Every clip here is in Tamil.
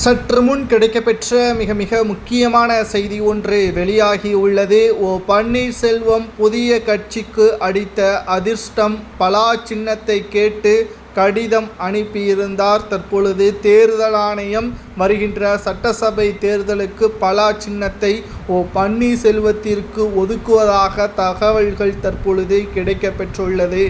சற்று முன் கிடைக்கப்பெற்ற மிக மிக முக்கியமான செய்தி ஒன்று வெளியாகி உள்ளது. ஓ பன்னீர்செல்வம் புதிய கட்சிக்கு அடித்த அதிர்ஷ்டம் பலா சின்னத்தை கேட்டு கடிதம் அனுப்பியிருந்தார். தற்பொழுது தேர்தல் ஆணையம் வருகின்ற சட்டசபை தேர்தலுக்கு பலா சின்னத்தை ஓ பன்னீர்செல்வத்திற்கு ஒதுக்குவதாக தகவல்கள் தற்பொழுது கிடைக்கப்பெற்றுள்ளது.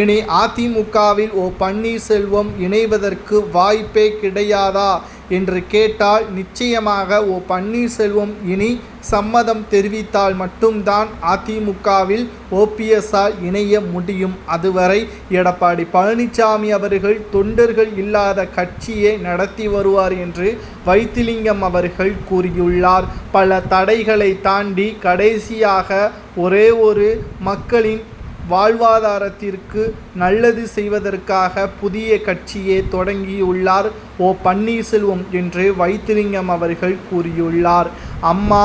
இனி அதிமுகவில் ஓ பன்னீர்செல்வம் இணைவதற்கு வாய்ப்பே கிடையாதா என்று கேட்டால் நிச்சயமாக ஓ பன்னீர்செல்வம் இனி சம்மதம் தெரிவித்தால் மட்டும்தான் அதிமுகவில் ஓபிஎஸ்ஆல் இணைய முடியும். அதுவரை எடப்பாடி பழனிசாமி அவர்கள் தொண்டர்கள் இல்லாத கட்சியை நடத்தி வருவார் என்று வைத்திலிங்கம் அவர்கள் கூறியுள்ளார். பல தடைகளை தாண்டி கடைசியாக ஒரே ஒரு மக்களின் வாழ்வாதாரத்திற்கு நல்லது செய்வதற்காக புதிய கட்சியை தொடங்கியுள்ளார். ஓ பன்னீர்செல்வம் என்று வைத்திலிங்கம் அவர்கள் கூறியுள்ளார். அம்மா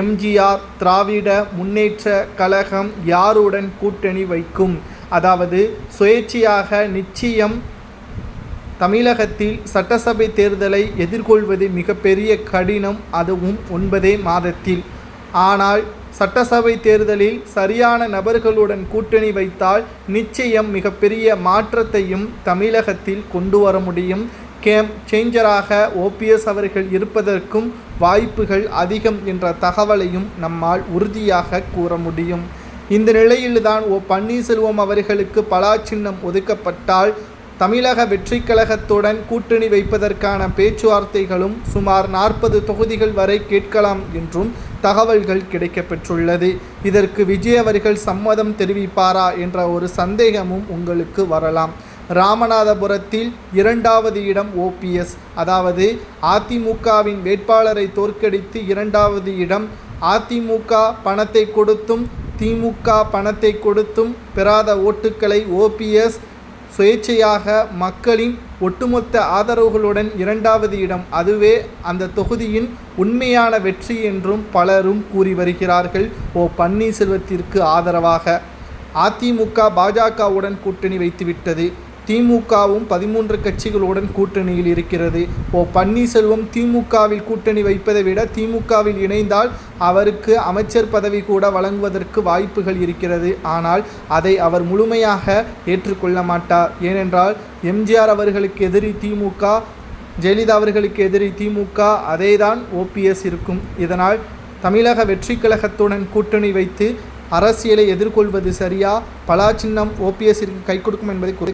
எம்ஜிஆர் திராவிட முன்னேற்ற கழகம் யாருடன் கூட்டணி வைக்கும்? அதாவது சுயேட்சையாக நிச்சயம் தமிழகத்தில் சட்டசபை தேர்தலை எதிர்கொள்வது மிகப்பெரிய கடினம் அதுவும் ஒன்பதே மாதத்தில். ஆனால் சட்டசபை தேர்தலில் சரியான நபர்களுடன் கூட்டணி வைத்தால் நிச்சயம் மிகப்பெரிய மாற்றத்தையும் தமிழகத்தில் கொண்டு வர முடியும். கேம் சேஞ்சராக ஓபிஎஸ் அவர்கள் இருப்பதற்கும் வாய்ப்புகள் அதிகம் என்ற தகவலையும் நம்மால் உறுதியாக கூற முடியும். இந்த நிலையில்தான் ஓ பன்னீர்செல்வம் அவர்களுக்கு பலா சின்னம் ஒதுக்கப்பட்டால் தமிழக வெற்றி கழகத்துடன் கூட்டணி வைப்பதற்கான பேச்சுவார்த்தைகளும் சுமார் நாற்பது தொகுதிகள் வரை கேட்கலாம் என்றும் தகவல்கள் கிடைக்கப்பெற்றுள்ளது. இதற்கு விஜய் அவர்கள் சம்மதம் தெரிவிப்பாரா என்ற ஒரு சந்தேகமும் உங்களுக்கு வரலாம். ராமநாதபுரத்தில் இரண்டாவது இடம் ஓபிஎஸ் அதாவது அதிமுகவின் வேட்பாளரை தோற்கடித்து இரண்டாவது இடம். அதிமுக பணத்தை கொடுத்தும் திமுக பணத்தை கொடுத்தும் பெறாத ஓட்டுக்களை ஓபிஎஸ் சுயேட்சையாக மக்களின் ஒட்டுமொத்த ஆதரவுகளுடன் இரண்டாவது இடம் அதுவே அந்த தொகுதியின் உண்மையான வெற்றி என்றும் பலரும் கூறி வருகிறார்கள். ஓ பன்னீர்செல்வத்திற்கு ஆதரவாக அதிமுக பாஜகவுடன் கூட்டணி வைத்துவிட்டது. திமுகவும் பதிமூன்று கட்சிகளுடன் கூட்டணியில் இருக்கிறது. ஓ பன்னீர்செல்வம் திமுகவில் கூட்டணி வைப்பதை விட திமுகவில் இணைந்தால் அவருக்கு அமைச்சர் பதவி கூட வழங்குவதற்கு வாய்ப்புகள் இருக்கிறது. ஆனால் அதை அவர் முழுமையாக ஏற்றுக்கொள்ள மாட்டார். ஏனென்றால் எம்ஜிஆர் அவர்களுக்கு எதிரி திமுக ஜெயலலிதா அவர்களுக்கு எதிரி திமுக அதேதான் ஓபிஎஸ் இருக்கும். இதனால் தமிழக வெற்றி கழகத்துடன் கூட்டணி வைத்து அரசியலை எதிர்கொள்வது சரியா? பலா சின்னம் ஓபிஎஸ்ஸிற்கு கை கொடுக்கும் என்பதை குறி